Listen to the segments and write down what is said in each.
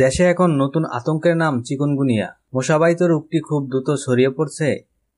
দেশে এখন নতুন আতঙ্কের নাম চিকুনগুনিয়া। মশাবাহিত রোগটি খুব দ্রুত ছড়িয়ে পড়ছে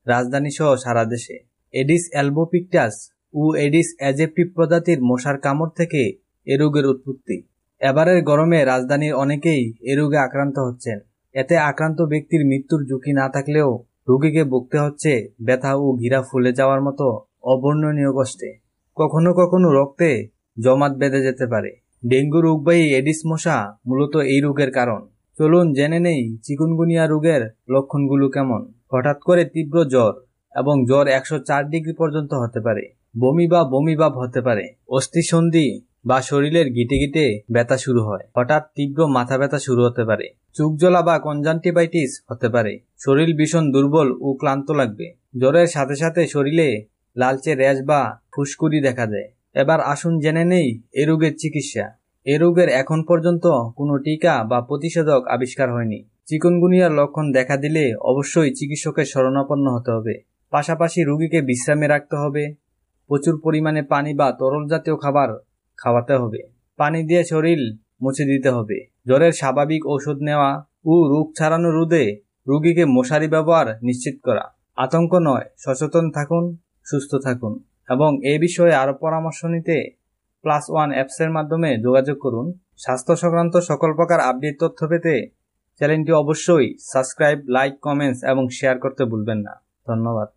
রাজধানী সহ সারা দেশে। এডিস অ্যালবোপিকটাস ও এডিস অ্যাজেপ্টিভ প্রজাতির মশার কামড় থেকে এ রোগের উৎপত্তি। এবারের গরমে রাজধানীর অনেকেই এ রোগে আক্রান্ত হচ্ছেন। এতে আক্রান্ত ব্যক্তির মৃত্যুর ঝুঁকি না থাকলেও রোগীকে ভুগতে হচ্ছে ব্যথা ও ঘিরা ফুলে যাওয়ার মতো অবর্ণনীয় কষ্টে। কখনো কখনো রক্তে জমাট বেঁধে যেতে পারে। ডেঙ্গু রোগবাহী এডিস মশা মূলত এই রোগের কারণ। চলুন জেনে নেই চিকুনগুনিয়া রোগের লক্ষণগুলো কেমন। হঠাৎ করে তীব্র জ্বর এবং জ্বর একশো চার ডিগ্রি পর্যন্ত হতে পারে। বমি বা বমি ভাব হতে পারে। অস্থিসন্ধি বা শরীরের গিটে গিটে ব্যথা শুরু হয়। হঠাৎ তীব্র মাথা ব্যথা শুরু হতে পারে। চুক জ্বলা বা কনজান্টিভাইটিস হতে পারে। শরীর ভীষণ দুর্বল ও ক্লান্ত লাগবে। জ্বরের সাথে সাথে শরীরে লালচে র্যাশ বা ফুসকুড়ি দেখা দেয়। এবার আসুন জেনে নেই এ রোগের চিকিৎসা। এ রোগের এখন পর্যন্ত কোনো টিকা বা প্রতিষেধক আবিষ্কার হয়নি। চিকনগুনিয়ার লক্ষণ দেখা দিলে অবশ্যই চিকিৎসকের শরণাপন্ন হতে হবে। পাশাপাশি রুগীকে বিশ্রামে রাখতে হবে। প্রচুর পরিমাণে পানি বা তরল জাতীয় খাবার খাওয়াতে হবে। পানি দিয়ে শরীর মুছে দিতে হবে। জ্বরের স্বাভাবিক ঔষধ নেওয়া ও রোগ ছাড়ানো রোদে রুগীকে মশারি ব্যবহার নিশ্চিত করা। আতঙ্ক নয়, সচেতন থাকুন, সুস্থ থাকুন। এবং এ বিষয়ে আরও পরামর্শ নিতে প্লাস ওয়ান অ্যাপসের মাধ্যমে যোগাযোগ করুন। স্বাস্থ্য সংক্রান্ত সকল প্রকার আপডেট তথ্য পেতে চ্যানেলটি অবশ্যই সাবস্ক্রাইব লাইক কমেন্টস এবং শেয়ার করতে ভুলবেন না। ধন্যবাদ।